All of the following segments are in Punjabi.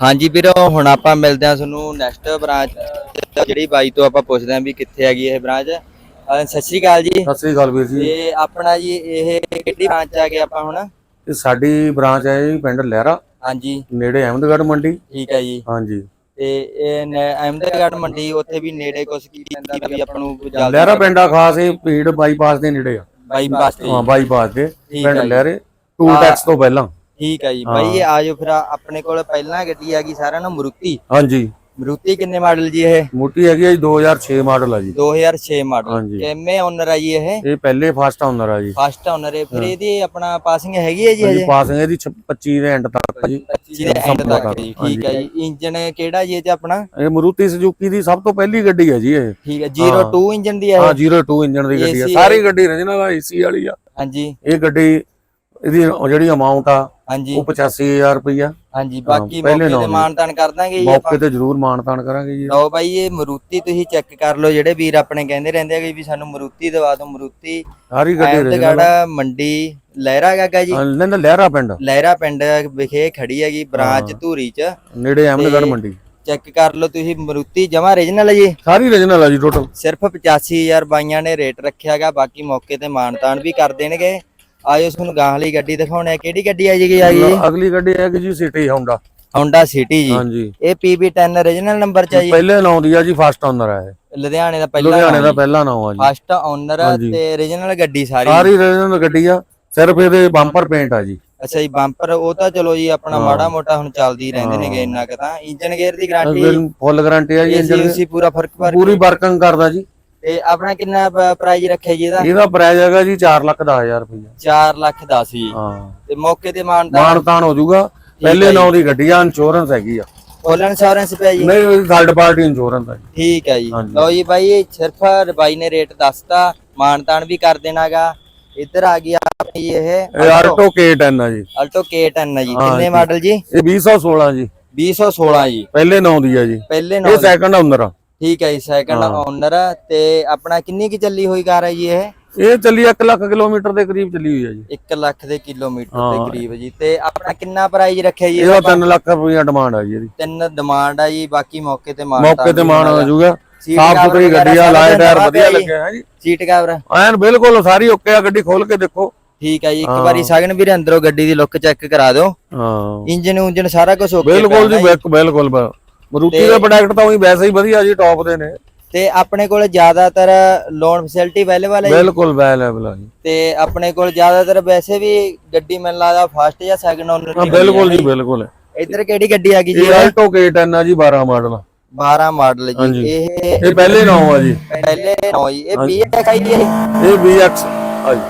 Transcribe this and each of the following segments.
ਹਾਂਜੀ ਵੀਰੋ ਹੁਣ ਆਪਾਂ ਮਿਲਦੇ ਹਾਂ ਤੁਹਾਨੂੰ ਨੈਕਸਟ ਬ੍ਰਾਂਚ ਜਿਹੜੀ ਬਾਈ ਤੋਂ ਆਪਾਂ ਪੁੱਛਦੇ ਹਾਂ ਵੀ ਕਿੱਥੇ ਹੈਗੀ ਇਹ ਬ੍ਰਾਂਚ ਸਤਿ ਸ਼੍ਰੀ ਅਕਾਲ ਜੀ। ਸਤਿ ਸ੍ਰੀ ਅਕਾਲ ਵੀਰ ਜੀ। ਇਹ ਆਪਣਾ ਜੀ ਇਹ ਕਿਹੜੀ ਬ੍ਰਾਂਚ ਆ ਗਏ ਆਪਾਂ ਹੁਣ? ਇਹ ਸਾਡੀ ਬ੍ਰਾਂਚ ਹੈ ਜੀ ਪਿੰਡ ਲਹਿਰਾ ਹਾਂਜੀ। ਨੇੜੇ ਅਹਿਮਦਗੜ੍ਹ ਮੰਡੀ। ਠੀਕ ਹੈ ਜੀ। ਹਾਂਜੀ। ਤੇ ਇਹ ਅਹਿਮਦਗੜ੍ਹ ਮੰਡੀ ਉੱਥੇ ਵੀ ਨੇੜੇ ਕੁਛ ਕੀ ਕਹਿੰਦਾ ਵੀ ਆਪਾਂ ਨੂੰ ਲਹਿਰਾ ਪਿੰਡ ਖਾਸ ਇਹ ਭੀੜ ਬਾਈਪਾਸ ਦੇ ਨੇੜੇ ਆ। ਬਾਈਪਾਸ ਤੇ। ਹਾਂ ਬਾਈਪਾਸ ਦੇ। ਪਿੰਡ। ਲਹਿਰੇ ਟੂਲ ਟੈਕਸ ਤੋਂ ਪਹਿਲਾਂ। ਠੀਕ ਹੈ ਜੀ। ਬਾਈ ਇਹ ਆਜੋ ਫਿਰ ਆਪਣੇ ਕੋਲ ਪਹਿਲਾਂ ਗੱਡੀ ਆ ਗਈ ਸਾਰਿਆਂ ਨੂੰ ਮਰੂਤੀ। ਹਾਂਜੀ। ਮਰੂਤੀ ਕਿੰਨੇ ਮਾਡਲ ਜੀ ਇਹ? ਮੋਟੀ ਹੈਗੀ ਜੀ 2006 ਮਾਡਲ ਆ ਜੀ। 2006 ਮਾਡਲ। ਕਿੰਨੇ ਓਨਰ ਆ ਜੀ ਇਹ? ਇਹ ਪਹਿਲੇ ਫਸਟ ਓਨਰ ਆ ਜੀ। ਫਸਟ ਓਨਰ ਹੈ ਫਿਰ ਇਹਦੀ ਆਪਣਾ ਪਾਸਿੰਗ ਹੈਗੀ ਹੈ ਜੀ ਹਾਂਜੀ ਪਾਸਿੰਗ ਇਹਦੀ 25 ਦੇ ਐਂਡ ਤੱਕ ਆ ਜੀ। 25 ਦੇ ਐਂਡ ਤੱਕ ਜੀ। ਠੀਕ ਹੈ ਜੀ। ਇੰਜਨ ਕਿਹੜਾ ਜੀ ਇਹ ਤੇ ਆਪਣਾ? ਇਹ ਮਰੂਤੀ ਸੁਜ਼ੂਕੀ ਦੀ ਸਭ ਤੋਂ ਪਹਿਲੀ ਗੱਡੀ ਹੈ ਜੀ ਇਹ। ਠੀਕ ਹੈ। 02 ਇੰਜਨ ਦੀ ਹੈ ਹਾਂ ਇਹ? 02 ਇੰਜਨ ਦੀ ਗੱਡੀ AC ਸਾਰੀ ਗੱਡੀ ਰਜਨਾ ਏਸੀ ਵਾਲੀ ਆ। ਹਾਂਜੀ। ਇਹ ਗੱਡੀ ਇਹਦੀ ਜਿਹੜੀ ਅਮਾਉਂਟ ਆ ਹਾਂਜੀ। ਉਹ 85000 ਰੁਪਈਆ। ਹਾਂਜੀ ਬਾਕੀ ਪਹਿਲੇ ਮੌਕੇ ਤੇ ਜੀ। ਮਾਨਤਾਨ ਕਰ ਦਾਂਗੇ ਜੀ ਆਪਾਂ। ਮੌਕੇ ਤੇ ਜ਼ਰੂਰ ਮਾਨਤਾਨ ਕਰਾਂਗੇ ਜੀ। ਲਓ ਬਾਈ ਇਹ ਮਰੂਤੀ ਤੁਸੀਂ ਚੈੱਕ ਕਰ ਲਓ ਜਿਹੜੇ ਵੀਰ ਆਪਣੇ ਕਹਿੰਦੇ ਰਹਿੰਦੇ ਆ ਕਿ ਵੀ ਸਾਨੂੰ ਮਰੂਤੀ ਦਵਾ ਦਿਓ ਮਰੂਤੀ। ਸਾਰੀ ਗੱਡੀ ਰਜਨਾ ਅਹਿਮਦਗੜ੍ਹ ਮੰਡੀ ਲਹਿਰਾ ਗਾਗਾ ਜੀ। ਲੈਂਦਾ ਲਹਿਰਾ ਪਿੰਡ। ਲਹਿਰਾ ਪਿੰਡ ਵਿਖੇ ਖੜੀ ਹੈਗੀ ਬ੍ਰਾਂਚ ਧੂਰੀ ਚ। ਨੇੜੇ ਅਹਿਮਦਗੜ੍ਹ ਮੰਡੀ। ਚੈੱਕ ਕਰ ਲਓ ਤੁਸੀਂ ਮਰੂਤੀ ਜਮਾ ਰੀਜਨਲ ਹੈ ਜੀ। ਸਾਰੀ ਰਜਨਲ ਆ ਜੀ ਟੋਟਲ ਸਿਰਫ 85000 ਬਾਈਆਂ ਨੇ ਰੇਟ ਰੱਖਿਆਗਾ ਬਾਕੀ ਮੌਕੇ ਤੇ ਮਾਨਤਾਨ ਵੀ ਕਰ ਦੇਣਗੇ। ਆਇਓ ਤੁਹਾਨੂੰ ਗਾਂ ਵਾਲੀ ਗੱਡੀ ਦਿਖਾਉਣੇ ਆ। ਕਿਹੜੀ ਗੱਡੀ ਆ ਜੀ ਆ ਜੀ ਅਗਲੀ ਗੱਡੀ ਹੈ ਕਿ ਜੀ ਸਿਟੀ ਹੋਂਡਾ Honda City ਜੀ। ਹਾਂਜੀ। ਇਹ PB10 origignal ਨੰਬਰ ਚ ਆ ਜੀ? ਪਹਿਲੇ ਨਾਂ ਦੀ ਆ ਜੀ ਫਸਟ ਓਨਰ ਆ ਇਹ। ਲੁਧਿਆਣੇ ਦਾ ਪਹਿਲਾ ਲੁਧਿਆਣੇ ਦਾ ਪਹਿਲਾ ਨਾਂ ਆ ਜੀ। First owner. ਤੇ origignal ਗੱਡੀ ਸਾਰੀ। ਸਾਰੀ ਰਜਨਲ ਗੱਡੀ ਆ ਸਿਰਫ ਇਹਦੇ ਬੰਪਰ ਪੇਂਟ ਆ ਜੀ। ਅੱਛਾ ਜੀ ਬੰਪਰ ਉਹ ਤਾਂ ਚਲੋ ਜੀ ਆਪਣਾ ਮਾੜਾ ਮੋਟਾ ਹੁਣ ਚੱਲਦੀ ਰਹਿੰਦੇ ਨੇਗੇ ਇੰਨਾ ਕੁ ਤਾਂ। ਇੰਜਨ ਗੇਅਰ ਦੀ ਗਾਰੰਟੀ ਫੁੱਲ ਗਾਰੰਟੀ ਆ ਜੀ ਇੰਜਨ ਉਸੀ ਪੂਰਾ ਫ਼ਰਕ ਪਰ ਪੂਰੀ ਵਰਕਿੰਗ ਕਰਦਾ ਜੀ। ਤੇ ਆਪਣਾ ਕਿੰਨਾ ਪ੍ਰਾਈਸ ਰੱਖਿਆ ਜੀ ਇਹਦਾ? ਇਹਦਾ ਪ੍ਰਾਈਸ ਹੈਗਾ ਜੀ 4 ਲੱਖ 10000 ਰੁਪਇਆ 4 ਲੱਖ 10 ਜੀ। ਹਾਂ। ਤੇ ਮੌਕੇ ਤੇ ਮਾਨਤਾ ਮਾਨਤਾਨ ਹੋ ਜਾਊਗਾ। ਪਹਿਲੇ ਨਾਂ ਦੀ ਗੱਡੀ ਆ ਇੰਸ਼ੋਰੈਂਸ ਹੈਗੀ ਆ। ਫੁੱਲ ਇੰਸ਼ੋਰੈਂਸ ਪਿਆ ਜੀ। ਨਹੀਂ ਥਰਡ ਪਾਰਟੀ ਇੰਸ਼ੋਰੈਂਸ ਆ ਜੀ। ਠੀਕ ਹੈ ਜੀ। ਲਓ ਜੀ ਬਾਈ ਇਹ ਸਿਰਫ ਬਾਈ ਨੇ ਰੇਟ ਦੱਸਤਾ। ਮਾਨਤਾਨ ਵੀ ਕਰ ਦੇਣਾਗਾ। ਇੱਧਰ ਆ ਗਈ ਆਪਣੀ ਇਹ ਇਹ ਆਲਟੋ K10 ਆ ਜੀ। ਅਲਟੋ K10 ਹੈ ਜੀ। ਹਾਂ ਕਿੰਨੇ। ਮਾਡਲ ਜੀ? ਇਹ 2016 ਜੀ। 216 ਜੀ। ਪਹਿਲੇ ਨਾਂ ਦੀ ਆ ਜੀ। ਪਹਿਲੇ ਇਹ ਨੌ ਸੈਕੰਡ ਓਨਰ ਆ। ਠੀਕ ਹੈ ਜੀ ਸੈਕੰਡ ਓਨਰ ਤੇ ਆਪਣਾ ਕਿੰਨੀ ਕੀ ਚੱਲੀ ਹੋਈ ਕਾਰ ਹੈ ਜੀ ਇਹ? ਇਹ ਚੱਲੀ 1 ਲੱਖ ਕਿਲੋਮੀਟਰ ਦੇ ਕਰੀਬ ਚੱਲੀ ਹੋਈ ਆ ਜੀ। 1 ਲੱਖ ਦੇ ਕਿਲੋਮੀਟਰ ਦੇ ਹਾਂ। ਕਰੀਬ ਜੀ। ਤੇ ਆਪਣਾ ਕਿੰਨਾ ਪ੍ਰਾਈਸ ਰੱਖਿਆ ਜੀ ਇਹਦਾ 3 ਲੱਖ ਰੁਪਇਆ ਡਿਮਾਂਡ ਆ ਜੀ ਇਹਦੀ। ਤਿੰਨ ਡਿਮਾਂਡ ਆ ਜੀ ਬਾਕੀ ਮੌਕੇ ਤੇ ਮਾਨ ਮੌਕੇ ਤੇ ਮਾਨ ਆ ਜਾਊਗਾ। ਸਾਫ਼ ਸੁਥਰੀ ਗੱਡੀ ਆ ਲਾਈਟ ਟਾਇਰ ਵਧੀਆ। ਲੱਗਿਆ ਹੈ ਜੀ। ਸੀਟ ਕਵਰ ਐਨ ਬਿਲਕੁਲ ਸਾਰੀ ਓਕੇ ਆ ਗੱਡੀ ਖੋਲ ਕੇ ਦੇਖੋ। ਠੀਕ ਹੈ ਜੀ ਇੱਕ ਵਾਰੀ ਸਾਗਨ ਵੀਰੇ ਅੰਦਰੋਂ ਗੱਡੀ ਦੀ ਲੁੱਕ ਚੈੱਕ ਕਰਾ ਦਿਓ। ਹਾਂ। ਇੰਜਨ ਉਂਜਨ ਸਾਰਾ ਕੁਝ ਓਕੇ ਬਿਲਕੁਲ ਜੀ ਬਿਲਕ- ਬਿਲਕੁਲ। ਮਰੂਤੀ ਦੇ ਪ੍ਰੋਡਕਟ ਤਾਂ ਉਹੀ ਵੈਸੇ ਹੀ ਵਧੀਆ ਜੀ ਟੌਪ ਦੇ ਨੇ। ਤੇ ਆਪਣੇ ਕੋਲ ਜ਼ਿਆਦਾਤਰ ਲੋਨ ਫੈਸਿਲਿਟੀ ਅਵੇਲੇਬਲ ਹੈ। ਬਿਲਕੁਲ ਅਵੇਲੇਬਲ ਜੀ। ਤੇ ਆਪਣੇ ਕੋਲ ਜ਼ਿਆਦਾਤਰ ਵੈਸੇ ਵੀ ਗੱਡੀ ਮੈਨੂੰ ਲੱਗਦਾ ਫਸਟ ਜਾਂ ਸੈਕੰਡ ਓਨਰ ਹਾਂ ਬਿਲਕੁਲ ਜੀ ਬਿਲਕੁਲ। ਇੱਧਰ ਕਿਹੜੀ ਗੱਡੀ ਆ ਗਈ ਜੀ? ਆਲਟੋ K10 ਆ ਜੀ 12 ਮਾਡਲ 12 ਮਾਡਲ ਜੀ। ਇਹ ਇਹ ਪਹਿਲੇ ਨਾਂ ਆ ਜੀ। ਪਹਿਲੇ ਨੋ ਜੀ। ਇਹ BX ਆਈ ਜੀ? ਇਹ VX ਆ ਜੀ।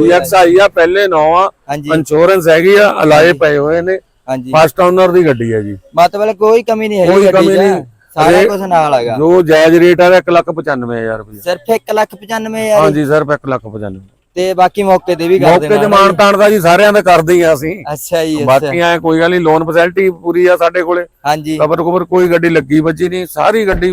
VX ਆਈ ਆ ਪਹਿਲੇ ਨਾਂ ਆ। ਇੰਸ਼ੋਰੈਂਸ ਹੈਗੀ ਆ ਅਲਾਏ ਪਏ ਹੋਏ ਨੇ। ਹਾਂਜੀ। ਫਸਟ ਓਨਰ ਦੀ ਗੱਡੀ ਹੈ ਜੀ। ਮਤਲਬ ਕੋਈ ਕਮੀ ਨਹੀਂ ਹੈਗੀ ਕੋਈ ਕਮੀ ਨਹੀਂ। ਸਾਰਾ ਕੁਝ ਨਾਲ ਹੈਗਾ। ਜੋ ਜਾਇਜ਼ ਰੇਟ ਆ 195000 ਰੁਪਏ ਸਿਰਫ 195000 ਹਾਂਜੀ ਸਰ 195000 ਤੇ ਬਾਕੀ ਮੌਕੇ ਤੇ ਵੀ ਕਰ ਮੌਕੇ ਤੇ ਦੇਣਾ ਮਾਨ ਤਾਣ ਦਾ ਜੀ ਸਾਰਿਆਂ ਦਾ ਕਰਦੇ ਹੀ ਆ ਅਸੀਂ। ਅੱਛਾ ਜੀ ਬਾਕੀ ਐ ਕੋਈ ਗੱਲ ਨਹੀਂ ਲੋਨ ਫੈਸਿਲਿਟੀ ਪੂਰੀ ਆ ਸਾਡੇ ਕੋਲੇ। ਹਾਂਜੀ। ਕਬਰ ਕਬਰ ਕੋਈ ਗੱਡੀ ਲੱਗੀ ਬੱਜੀ ਨਹੀਂ ਸਾਰੀ ਗੱਡੀ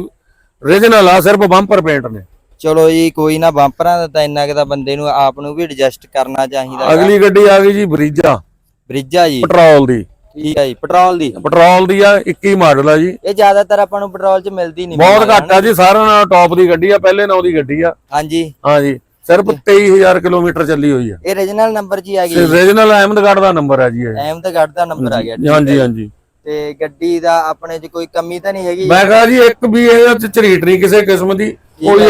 ਰੀਜਨਲ ਆ ਸਿਰਫ ਬੰਪਰ ਪੇਂਟ ਨੇ। ਚਲੋ ਜੀ ਕੋਈ ਨਾ ਬੰਪਰਾਂ ਦਾ ਤਾਂ ਇੰਨਾ ਕਿ ਤਾਂ ਬੰਦੇ ਨੂੰ ਆਪ ਨੂੰ ਵੀ ਐਡਜਸਟ ਕਰਨਾ ਚਾਹੀਦਾ। ਅਗਲੀ ਗੱਡੀ ਆ ਗਈ ਜੀ ਬਰੀਜਾ। ਬ੍ਰਿਜਾ ਜੀ। ਪੈਟਰੋਲ ਦੀ। ਠੀਕ ਹੈ ਜੀ ਪੈਟਰੋਲ ਦੀ। ਪੈਟਰੋਲ ਦੀ ਆ 21 ਮਾਡਲ ਆ ਜੀ। ਇਹ ਜ਼ਿਆਦਾਤਰ ਆਪਾਂ ਨੂੰ ਪੈਟਰੋਲ 'ਚ ਮਿਲਦੀ ਨਹੀਂ ਬਹੁਤ ਘੱਟ ਆ ਜੀ ਸਾਰਿਆਂ ਨਾਲ ਟੌਪ ਦੀ ਗੱਡੀ ਆ ਪਹਿਲੇ ਨਾਂ ਦੀ ਗੱਡੀ ਆ। ਹਾਂਜੀ। ਹਾਂਜੀ ਸਿਰਫ 23000 ਕਿਲੋਮੀਟਰ ਚੱਲੀ ਹੋਈ ਆ। ਇਹ ਰੀਜਨਲ ਨੰਬਰ 'ਚ ਹੀ ਆ ਗਈ। ਰੀਜਨਲ ਅਹਿਮਦਗੜ੍ਹ ਦਾ ਨੰਬਰ ਆ ਜੀ ਇਹ। ਅਹਿਮਦਗੜ੍ਹ ਦਾ ਨੰਬਰ ਆ ਗਿਆ ਹਾਂਜੀ। ਹਾਂਜੀ। ਤੇ ਗੱਡੀ ਦਾ ਆਪਣੇ 'ਚ ਕੋਈ ਕਮੀ ਤਾਂ ਨਹੀਂ ਹੈਗੀ? ਮੈਂ ਕਹਾ ਜੀ ਇੱਕ ਵੀ ਇਹ ਝਰੀਟ ਨਹੀਂ ਕਿਸੇ ਕਿਸਮ ਦੀ। ਕੋਈ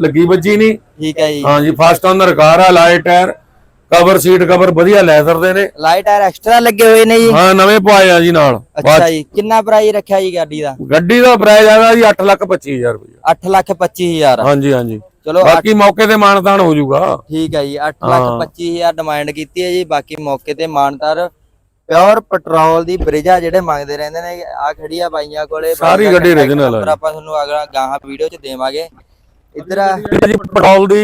ਲੱਗੀ ਵੱਜੀ ਨਹੀਂ। ਠੀਕ ਹੈ ਜੀ। ਹਾਂਜੀ ਫਸਟ ਓਨਰ ਕਾਰ ਆ light tyre. Cover seat cover ਵਧੀਆ ਲੈਦਰ ਦੇ ਨੇ। ਲਾਈਟ ਆਰ ਐਕਸਟਰਾ ਲੱਗੇ ਹੋਏ ਨੇ ਜੀ। ਹਾਂ ਨਵੇਂ ਪਵਾਏ ਆ ਜੀ ਨਾਲ। ਅੱਛਾ ਜੀ ਕਿੰਨਾ ਪ੍ਰਾਈਸ ਰੱਖਿਆ ਜੀ ਗੱਡੀ ਦਾ? ਗੱਡੀ ਦਾ ਪ੍ਰਾਈਸ ਹੈਗਾ ਜੀ 8 ਲੱਖ 25000 ਰੁਪਏ 8 ਲੱਖ 25000 ਹਾਂਜੀ ਹਾਂਜੀ। ਚਲੋ ਬਾਕੀ ਮੌਕੇ ਤੇ ਮਾਨਤਾਨ ਹੋ ਜਾਊਗਾ। ਠੀਕ ਹੈ ਜੀ 8 ਲੱਖ 25000 ਡਿਮਾਂਡ ਕੀਤੀ ਹੈ ਜੀ ਬਾਕੀ ਮੌਕੇ ਤੇ ਮਾਨਤਾਰ ਪਿਓਰ ਪੈਟਰੋਲ ਦੀ ਬ੍ਰਿਜਾ ਜਿਹੜੇ ਮੰਗਦੇ ਰਹਿੰਦੇ ਨੇ। ਆ ਖੜੀ ਆ ਬਾਈਆਂ ਕੋਲੇ ਸਾਰੀ ਗੱਡੀ ਨੰਬਰ ਜੀ। ਆਪਾਂ ਤੁਹਾਨੂੰ ਅਗਲਾ ਗਾਹਾਂ ਵੀਡੀਓ ਚ ਦੇਵਾਂਗੇ। ਇੱਧਰ ਜੀ ਪੈਟਰੋਲ ਦੀ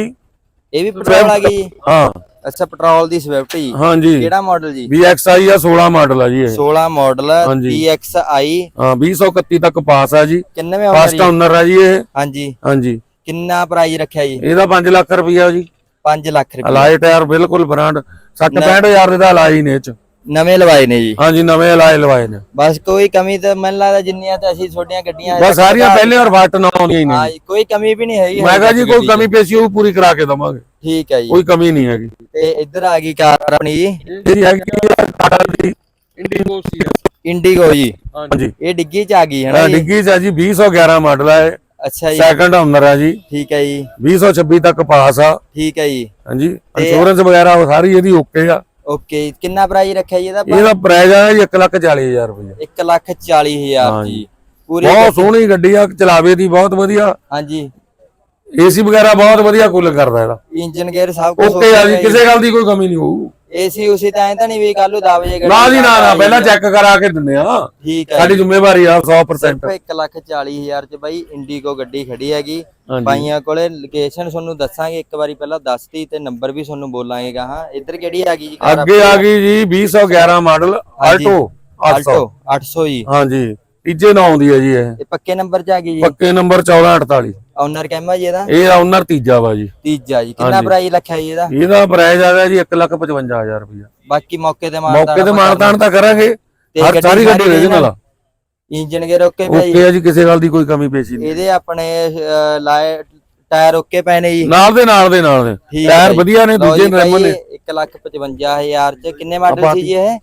ਇਹ ਵੀ ਪੈਟਰੋਲ ਆ ਗਈ ਜੀ? ਹਾਂ। ਅੱਛਾ ਪੈਟਰੋਲ ਦੀ ਸਵਿਫਟ ਜੀ। ਹਾਂਜੀ। ਕਿਹੜਾ ਮਾਡਲ ਜੀ? VXI ਆ 16 ਮਾਡਲ ਆ ਜੀ ਇਹ। 16 ਮਾਡਲ। DXi ਹਾਂ 2031 ਤੱਕ ਪਾਸ ਆ ਜੀ। ਕਿੰਨੇ ਵੇ ਆਉਂਦਾ ਫਸਟ ਜੀ ਓਨਰ ਆ ਜੀ ਇਹ। ਹਾਂਜੀ। ਹਾਂਜੀ। ਕਿੰਨਾ ਪ੍ਰਾਈਸ ਰੱਖਿਆ ਜੀ? ਇਹਦਾ 5 ਲੱਖ ਰੁਪਈਆ ਜੀ। 5 ਲੱਖ ਰੁਪਏ ਅਲਾਈ ਟਾਇਰ ਬਿਲਕੁਲ ਬ੍ਰਾਂਡ 60 65000 ਦਾ ਅਲਾਈ ਨੇ ਇਹ ਚ। ਨਵੇਂ ਲਵਾਏ ਨੇ ਜੀ। ਹਾਂਜੀ ਨਵੇਂ ਲਾਏ ਲਵਾਏ ਨੇ। ਬਸ ਕੋਈ ਕਮੀ ਤਾਂ ਮੈਨੂੰ ਲੱਗਦਾ ਜਿੰਨੀਆਂ ਤਾਂ ਅਸੀਂ ਛੋਟੀਆਂ ਗੱਡੀਆਂ ਬਸ ਸਾਰੀਆਂ ਪਹਿਲੇ ਔਰ ਫਸਟ ਨਾ ਆਉਂਦੀਆਂ ਹੀ ਨੇ ਹਾਂ ਜੀ, ਕੋਈ ਕਮੀ ਵੀ ਨਹੀਂ ਹੈਗੀ ਮੈਂ ਕਹਾਂ ਜੀ ਕੋਈ ਕਮੀ ਪੇਸ਼ੀ ਉਹ ਪੂਰੀ ਕਰਾ ਕੇ ਦਵਾਂਗੇ। ਠੀਕ ਹੈ ਜੀ। ਕੋਈ ਕਮੀ ਨਹੀਂ ਹੈਗੀ। ਤੇ ਇੱਧਰ ਆ ਗਈ ਕਾਰ ਆਪਣੀ ਜੀ। ਇਹ ਹੈਗੀ ਆ ਟਾਟਾ ਦੀ। ਇੰਡੀਗੋ ਸੀ ਇੰਡੀਗੋ ਜੀ। ਹਾਂਜੀ। ਇਹ ਡਿੱਗੀ ਚ ਆ ਗਈ ਹੈ ਨਾ ਹਾਂ ਜੀ? ਡਿੱਗੀ ਚ ਆ ਜੀ 2011 ਮਾਡਲ ਹੈ ਅੱਛਾ ਜੀ। ਸੈਕੰਡ ਓਨਰ ਹੈ ਜੀ। ਠੀਕ ਹੈ ਜੀ। 2026 ਤੱਕ ਪਾਸ ਆ। ਠੀਕ ਹੈ ਜੀ। ਹਾਂਜੀ। ਇੰਸ਼ੋਰੈਂਸ ਵਗੈਰਾ ਉਹ ਸਾਰੀ ਇਹਦੀ ਓਕੇ ਆ। ਓਕੇ ਕਿੰਨਾ ਪ੍ਰਾਈਸ ਰੱਖਿਆ ਜੀ ਇਹਦਾ ਇਹਦਾ ਪ੍ਰਾਈਸ ਆ ਜੀ 140000 ਰੁਪਏ 1 ਲੱਖ 40 ਹਜ਼ਾਰ ਹਾਂ ਜੀ। ਜੀ। ਪੂਰੀ ਬਹੁਤ ਸੋਹਣੀ ਗੱਡੀ ਆ ਚਲਾਵੇ ਦੀ ਬਹੁਤ ਵਧੀਆ। ਹਾਂਜੀ। ਏਸੀ ਵਗੈਰਾ ਬਹੁਤ ਵਧੀਆ ਕੂਲ ਕਰਦਾ ਇਹਦਾ। ਇੰਜਨ ਗੇਅਰ ਸਭ ਕੁਝ ਓਕੇ ਆ ਜੀ ਕਿਸੇ ਗੱਲ ਦੀ ਕੋਈ ਕਮੀ ਨਹੀਂ ਹੋਊ। ਏਸੀ ਉਸੇ ਤਾਂ ਐ ਤਾਂ ਨਹੀਂ ਵੀ ਕੱਲ ਨੂੰ ਦਬ ਜੇ ਨਾ ਜੀ ਨਾ ਨਾ ਪਹਿਲਾਂ ਚੈੱਕ ਕਰਾ ਕੇ ਦਿੰਦੇ ਆ। ਠੀਕ ਹੈ ਸਾਡੀ ਜ਼ਿੰਮੇਵਾਰੀ ਆ 100% ਸਿਰਫ 1 ਲੱਖ 40 ਹਜ਼ਾਰ ਚ ਬਾਈ ਇੰਡੀਗੋ ਗੱਡੀ ਖੜੀ ਹੈਗੀ। ਬਾਈਆਂ ਕੋਲੇ ਲੋਕੇਸ਼ਨ ਤੁਹਾਨੂੰ ਦੱਸਾਂਗੇ ਇੱਕ ਵਾਰੀ ਪਹਿਲਾਂ ਦੱਸਤੀ ਤੇ ਨੰਬਰ ਵੀ ਤੁਹਾਨੂੰ ਬੋਲਾਂਗੇ ਗਾਹਾਂ ਇੱਧਰ ਕਿਹੜੀ ਆ ਗਈ ਜੀ? ਅੱਗੇ ਆ ਗਈ ਜੀ 2011 ਮਾਡਲ ਆਲਟੋ 800 ਆਲਟੋ 800 ਜੀ। ਹਾਂਜੀ। ਤੀਜੇ ਨਾਂ ਆਉਂਦੀ ਹੈ ਜੀ ਇਹ। ਪੱਕੇ ਨੰਬਰ ਚ ਆ ਗਈ ਜੀ? ਪੱਕੇ ਨੰਬਰ 1448 ਓਨਰ ਕਹਿਮਾ ਜੀ ਇਹਦਾ। ਇਹ ਓਨਰ ਤੀਜਾ ਵਾ ਜੀ। ਤੀਜਾ ਜੀ। ਕਿੰਨਾ ਪ੍ਰਾਈਸ ਰੱਖਿਆ ਜੀ ਇਹਦਾ? ਇਹਦਾ ਪ੍ਰਾਈਸ ਆ ਗਿਆ ਜੀ 155000 ਰੁਪਇਆ ਬਾਕੀ ਮੌਕੇ ਤੇ ਮਾਰਦਾ ਮੌਕੇ ਤੇ ਮਾਨਤਾਨ ਤਾਂ ਕਰਾਂਗੇ। ਹਰ ਸਾਰੀ ਗੱਡੀ ਰੀਜਨਲ ਆ। ਇੰਜਨ ਗੇਅਰ ਓਕੇ ਪਿਆ ਜੀ ਓਕੇ ਆ ਜੀ ਕਿਸੇ ਗੱਲ ਦੀ ਕੋਈ ਕਮੀ ਪੇਸ਼ੀ ਨਹੀਂ। ਇਹਦੇ ਆਪਣੇ ਅਹ, ਲਾਏ ਟਾਇਰ ਓਕੇ ਪਏ ਨੇ ਜੀ। ਨਾਲ ਦੇ ਨਾਲ ਦੇ ਨਾਲ ਦੇ। ਠੀਕ ਟਾਇਰ ਜੀ। ਵਧੀਆ ਨੇ ਲਓ ਦੂਜੇ ਜੀ ਨੇ ਇੱਕ ਲੱਖ 55000 ਚ ਕਿੰਨੇ ਮਾਡਲ ਸੀ ਜੀ ਇਹ?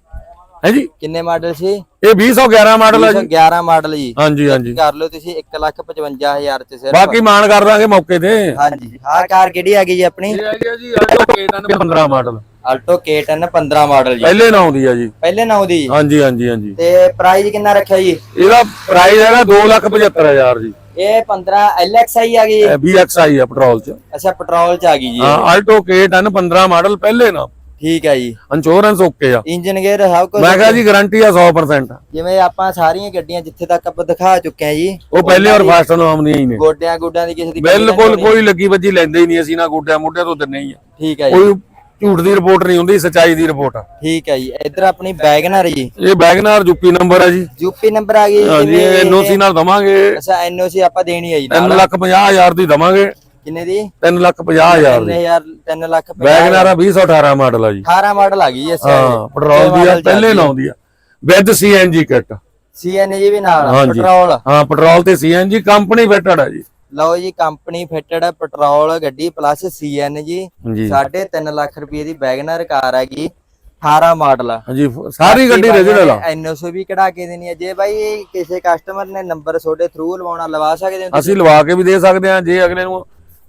ਹੈ ਜੀ? ਕਿੰਨੇ ਮਾਡਲ ਸੀ? ਇਹ 2011 ਮਾਡਲ ਆ ਜੀ। 11 ਮਾਡਲ ਜੀ। ਹਾਂਜੀ ਹਾਂਜੀ। ਕਰ ਲਓ ਤੁਸੀਂ 1 ਲੱਖ 55000 ਚ ਸਿਰਫ। ਬਾਕੀ ਮਾਨ ਕਰ ਦਾਂਗੇ ਮੌਕੇ ਤੇ। ਹਾਂਜੀ। ਆਹ ਕਾਰ ਕਿਹੜੀ ਆ ਗਈ ਜੀ ਆਪਣੀ? ਇਹ ਹੈਗੀ ਜੀ Alto K10 15 model. Alto K10 15 model ਜੀ। ਪਹਿਲੇ ਨਾਂ ਆਉਂਦੀ ਆ ਜੀ। ਪਹਿਲੇ ਨਾਉ ਦੀ? ਹਾਂਜੀ ਹਾਂਜੀ ਹਾਂਜੀ। ਤੇ ਪ੍ਰਾਈਸ ਕਿੰਨਾ ਰੱਖਿਆ ਜੀ? ਇਹਦਾ ਪ੍ਰਾਈਸ ਹੈਗਾ 275000 ਜੀ। ਇਹ 15 LXI ਆ ਗਈ? ਜੀ। BXI ਆ ਪੈਟਰੋਲ ਚ। ਅੱਛਾ ਪੈਟਰੋਲ ਚ ਆ ਗਈ ਜੀ। ਹਾਂ ਆਲਟੋ K10 15 ਮਾਡਲ ਪਹਿਲੇ ਨਾ। ਠੀਕ ਹੈ ਜੀ। ਇੰਸ਼ੋਰੈਂਸ ਓਕੇ ਆ। ਇੰਜਨ ਗੇਅਰ ਸਭ ਕੁਝ ਮੈਂ ਕਹਾਂ ਜੀ ਗਾਰੰਟੀ ਆ 100% ਜਿਵੇਂ ਆਪਾਂ ਸਾਰੀਆਂ ਗੱਡੀਆਂ ਜਿੱਥੇ ਤੱਕ ਆਪਾਂ ਦਿਖਾ ਚੁੱਕੇ ਆ ਜੀ ਉਹ ਪਹਿਲੇ ਔਰ ਫਾਸਟ ਨੂੰ ਆਉਂਦੀਆਂ ਹੀ ਨੇ। ਗੋਡਿਆਂ ਗੁੱਡਾਂ ਦੀ ਕਿਸੇ ਦੀ ਬਿਲਕੁਲ ਨਹੀਂ। ਕੋਈ ਲੱਗੀ ਵੱਜੀ ਲੈਂਦੇ ਹੀ ਨਹੀਂ ਅਸੀਂ ਨਾ ਗੋਡਿਆਂ ਮੋਢਿਆਂ ਤੋਂ ਦਿੰਨੇ ਹੀ ਆ। ਠੀਕ ਹੈ ਜੀ। ਕੋਈ ਝੂਠ ਦੀ ਰਿਪੋਰਟ ਨਹੀਂ ਹੁੰਦੀ ਸੱਚਾਈ ਦੀ ਰਿਪੋਰਟ ਆ। ਠੀਕ ਹੈ ਜੀ। ਇੱਧਰ ਆਪਣੀ ਵੈਗਨਰ ਜੀ। ਇਹ ਵੈਗਨਾਰ ਯੂਪੀ ਨੰਬਰ ਆ ਜੀ। ਯੂਪੀ ਨੰਬਰ ਆ ਗਈ ਜੀ ਐਨਓਸੀ ਨਾਲ ਦਵਾਂਗੇ। ਅੱਛਾ ਐਨਓਸੀ ਆਪਾਂ ਦੇਣੀ ਹੈ ਜੀ 3 ਨਾਲ ਲੱਖ 50 ਹਜ਼ਾਰ ਦੀ ਦਵਾਂਗੇ। ਕਿੰਨੇ ਦੀ? 3 ਲੱਖ 50 ਹਜ਼ਾਰ ਦੀ। 3000 3 ਲੱਖ ਪੰਜਾਹ ਵੈਗਨਾਰ ਆ 2018 ਮਾਡਲ ਆ ਜੀ। 18 ਮਾਡਲ ਆ ਗਈ ਅੱਛਾ ਹਾਂ ਪੈਟਰੋਲ ਦੀ ਆ ਪਹਿਲੇ ਨਾ ਆਉਂਦੀ ਆ। With CNG kit. ਸੀਐਨਜੀ ਵੀ ਨਾਲ। ਪੈਟਰੋਲ। ਹਾਂ ਪੈਟਰੋਲ ਤੇ ਸੀਐਨਜੀ ਕੰਪਨੀ ਫਿੱਟਡ ਆ ਜੀ। ਲਓ ਜੀ ਕੰਪਨੀ ਫਿਟਡ ਪੈਟਰੋਲ ਗੱਡੀ ਪਲੱਸ ਸੀਐਨਜੀ ਜੀ। 3.5 ਲੱਖ ਰੁਪਏ ਦੀ ਵੈਗਨਰ ਕਾਰ ਹੈਗੀ 18 ਮਾਡਲ ਆ। ਹਾਂਜੀ ਸਾਰੀ ਗੱਡੀ ਰੀਜਨਲ ਆ। ਐਨਓਸੀ ਵੀ ਕਢਾ ਕੇ ਦੇਣੀ ਹੈ ਜੇ ਬਾਈ ਕਿਸੇ ਕਸਟਮਰ ਨੇ ਨੰਬਰ ਤੁਹਾਡੇ ਥਰੂ ਲਵਾਉਣਾ ਲਵਾ ਸਕਦੇ ਹੋ ਅਸੀਂ ਲਵਾ ਕੇ ਵੀ ਦੇ ਸਕਦੇ ਆ ਜੇ ਅਗਲੇ ਨੂੰ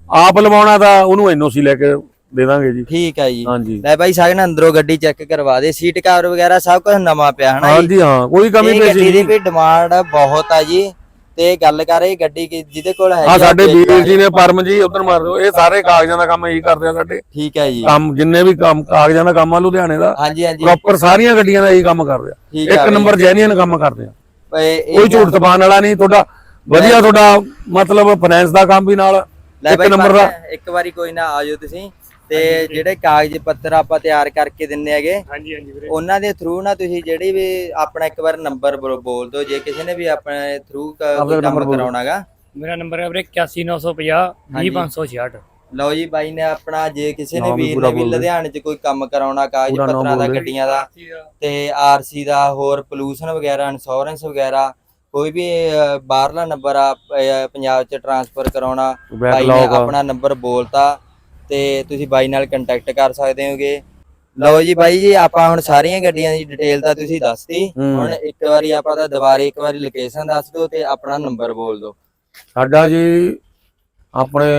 ਆਪ ਲਵਾਉਣਾ ਤਾਂ ਉਹਨੂੰ ਐਨਓਸੀ ਲੈ ਕੇ ਦੇ ਦਾਂਗੇ ਜੀ। ਠੀਕ ਹੈ ਜੀ। ਹਾਂਜੀ। ਲੈ ਬਾਈ ਸਾਗਨ ਅੰਦਰੋਂ ਗੱਡੀ ਚੈੱਕ ਕਰਵਾ ਦੇ। ਸੀਟ ਕਵਰ ਵਗੈਰਾ ਸਭ ਕੁਝ ਨਵਾਂ ਪਿਆ ਹਨਾ ਹਾਂਜੀ ਹਾਂ ਕੋਈ ਕਮੀ ਇਹ ਪੇਸ਼ੀ ਗੱਡੀ ਦੀ ਨਹੀਂ। ਵੀ ਡਿਮਾਂਡ ਬਹੁਤ ਆ ਜੀ। ਤੇ ਗੱਲ ਕਰ ਇਹ ਗੱਡੀ ਕਿ- ਜਿਹਦੇ ਕੋਲ ਹੈ ਆ ਸਾਡੇ ਵੀਰ ਜੀ ਨੇ ਪਰਮ ਜੀ ਉਧਰ ਮਾਰ ਦਿਓ। ਇਹ ਸਾਰੇ ਕਾਗਜ਼ਾਂ ਦਾ ਕੰਮ ਇਹੀ ਕਰਦੇ ਆ ਸਾਡੇ। ਠੀਕ ਹੈ ਜੀ। ਕੰਮ ਜਿੰਨੇ ਵੀ ਕੰਮ ਕਾਗਜ਼ਾਂ ਦਾ ਕੰਮ ਆ ਲੁਧਿਆਣੇ ਦਾ। ਹਾਂਜੀ ਹਾਂਜੀ। ਪ੍ਰੋਪਰ ਸਾਰੀਆਂ ਗੱਡੀਆਂ ਦਾ ਇਹੀ ਕੰਮ ਕਰਦੇ ਆ। ਇੱਕ ਨੰਬਰ ਜੈਨੂਇਨ ਕੰਮ ਕਰਦੇ ਆ। ਕੋਈ ਝੂਠ ਤਪਾਨ ਵਾਲਾ ਨਹੀਂ ਤੁਹਾਡਾ ਵਧੀਆ ਤੁਹਾਡਾ ਮਤਲਬ ਫਾਈਨੈਂਸ ਦਾ ਕੰਮ ਵੀ ਨਾਲ। ਲੈ ਇੱਕ ਬਾਈ ਨੰਬਰ ਦਾ। ਪਰ ਇੱਕ ਵਾਰੀ ਕੋਈ ਨਾ ਆਜੋ ਤੁਸੀਂ। ਤੇ ਜਿਹੜੇ ਕਾਗਜ਼ ਪੱਤਰ ਆਪਾਂ ਤਿਆਰ ਕਰਕੇ ਦਿੰਨੇ ਹੈਗੇ ਹਾਂਜੀ ਹਾਂਜੀ ਵੀਰੇ। ਉਹਨਾਂ ਦੇ ਥਰੂ ਨਾ ਤੁਸੀਂ ਜਿਹੜੀ ਵੀ ਆਪਣਾ ਇੱਕ ਵਾਰ ਨੰਬਰ ਬੋਲ ਦਿਓ। ਜੇ ਕਿਸੇ ਨੇ ਵੀ ਆਪਣੇ ਥਰੂ ਕੰਮ ਕਰਾਉਣਾਗਾ। ਮੇਰਾ ਨੰਬਰ ਹੈ ਵੀਰੇ 81950 20566 ਲਓ ਜੀ ਬਾਈ ਨੇ ਆਪਣਾ ਜੇ ਕਿਸੇ ਨੇ ਵੀਰ ਨੇ ਵੀ। ਲੁਧਿਆਣੇ 'ਚ ਕੋਈ ਕੰਮ ਕਰਾਉਣਾ ਕਾਗਜ਼ ਪੱਤਰਾਂ ਦਾ। ਗੱਡੀਆਂ ਦਾ ਤੇ ਆਰਸੀ ਦਾ ਹੋਰ ਪੋਲੂਸ਼ਨ ਵਗੈਰਾ ਇੰਸ਼ੋਰੈਂਸ ਵਗੈਰਾ ਕੋਈ ਵੀ ਅਹ, ਬਾਹਰਲਾ ਨੰਬਰ ਆ ਅਹ, ਪੰਜਾਬ 'ਚ ਟਰਾਂਸਫਰ ਕਰਾਉਣਾ ਬਾਈ ਨੇ ਬੈਕਲੌਗ ਆਪਣਾ ਨੰਬਰ ਬੋਲਤਾ ਤੇ ਤੁਸੀਂ ਬਾਈ ਨਾਲ ਕੰਟੈਕਟ ਕਰ ਸਕਦੇ ਹੋਗੇ। ਲਓ ਜੀ ਬਾਈ ਜੀ ਆਪਾਂ ਹੁਣ ਸਾਰੀਆਂ ਗੱਡੀਆਂ ਦੀ ਡਿਟੇਲ ਤਾਂ ਤੁਸੀਂ ਦੱਸਤੀ। ਹੂੰ। ਹੁਣ ਇੱਕ ਵਾਰੀ ਆਪਾਂ ਤਾਂ ਦੁਬਾਰੇ ਇੱਕ ਵਾਰੀ ਲੋਕੇਸ਼ਨ ਦੱਸ ਦਿਓ ਤੇ ਆਪਣਾ ਨੰਬਰ ਬੋਲ ਦਿਓ। ਸਾਡਾ ਜੀ ਆਪਣੇ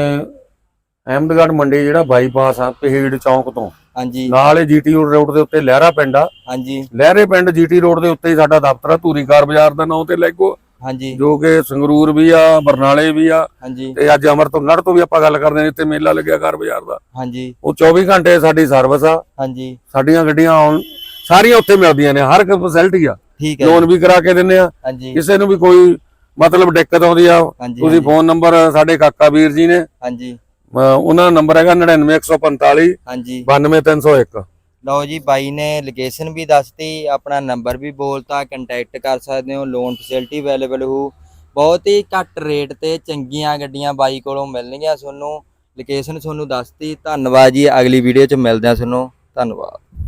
ਅਹਿਮਦਗੜ੍ਹ ਮੰਡੀ ਜਿਹੜਾ ਬਾਈਪਾਸ ਆ ਪਹੀੜ ਚੌਂਕ ਤੋਂ। ਹਾਂਜੀ। ਨਾਲ ਹੀ ਜੀਟੀ ਰੋਡ ਦੇ ਉੱਤੇ ਲਹਿਰਾ ਪਿੰਡ ਆ। ਹਾਂਜੀ। ਲਹਿਰੇ ਪਿੰਡ ਜੀਟੀ ਰੋਡ ਦੇ ਉੱਤੇ ਹੀ ਸਾਡਾ ਦਫ਼ਤਰ ਆ ਧੂਰੀ ਕਾਰ ਬਾਜ਼ਾਰ ਦਾ ਨਾਂ ਤੇ ਲੈਗੋ ਹਾਂਜੀ। ਜੋ ਕਿ ਸੰਗਰੂਰ ਵੀ ਆ ਬਰਨਾਲੇ ਵੀ ਆ। ਹਾਂਜੀ। ਤੇ ਅੱਜ ਅਮਰ ਤੋਂ ਨੜ ਤੋਂ ਵੀ ਆਪਾਂ ਗੱਲ ਕਰਦੇ ਹਾਂ ਜਿੱਥੇ ਮੇਲਾ ਲੱਗਿਆ ਕਾਰ ਬਾਜ਼ਾਰ ਦਾ। ਹਾਂਜੀ। ਉਹ 24 ਘੰਟੇ ਸਾਡੀ ਸਰਵਿਸ ਆ। ਹਾਂਜੀ। ਸਾਡੀਆਂ ਗੱਡੀਆਂ ਆਉਣ ਸਾਰੀਆਂ ਉੱਥੇ ਮਿਲਦੀਆਂ ਨੇ ਹਰ ਇੱਕ ਫੈਸਿਲਿਟੀ ਆ। ਠੀਕ ਹੈ ਜੀ। ਲੋਨ ਵੀ ਕਰਾ ਕੇ ਦਿੰਦੇ ਆ। ਕਿਸੇ ਨੂੰ ਵੀ ਕੋਈ ਮਤਲਬ ਦਿੱਕਤ ਆਉਂਦੀ ਆ ਤੁਸੀਂ ਫੋਨ ਨੰਬਰ ਸਾਡੇ ਕਾਕਾ ਵੀਰ ਜੀ ਨੇ। ਹਾਂਜੀ। ਉਹਨਾਂ ਦਾ ਨੰਬਰ ਹੈਗਾ 99145 ਹਾਂਜੀ। 92301 ਲਓ ਜੀ ਬਾਈ ਨੇ ਲੋਕੇਸ਼ਨ ਵੀ ਦੱਸਤੀ ਆਪਣਾ ਨੰਬਰ ਵੀ ਬੋਲਤਾ ਕੰਟੈਕਟ ਕਰ ਸਕਦੇ ਹੋ ਲੋਨ ਫੈਸਿਲਿਟੀ ਅਵੇਲੇਬਲ ਹੋ ਬਹੁਤ ਹੀ ਘੱਟ ਰੇਟ ਤੇ ਚੰਗੀਆਂ ਗੱਡੀਆਂ ਬਾਈ ਕੋਲੋਂ ਮਿਲਣਗੀਆਂ ਤੁਹਾਨੂੰ। ਲੋਕੇਸ਼ਨ ਤੁਹਾਨੂੰ ਦੱਸਤੀ ਧੰਨਵਾਦ ਜੀ ਅਗਲੀ ਵੀਡੀਓ 'ਚ ਮਿਲਦੇ ਹਾਂ ਤੁਹਾਨੂੰ। ਧੰਨਵਾਦ।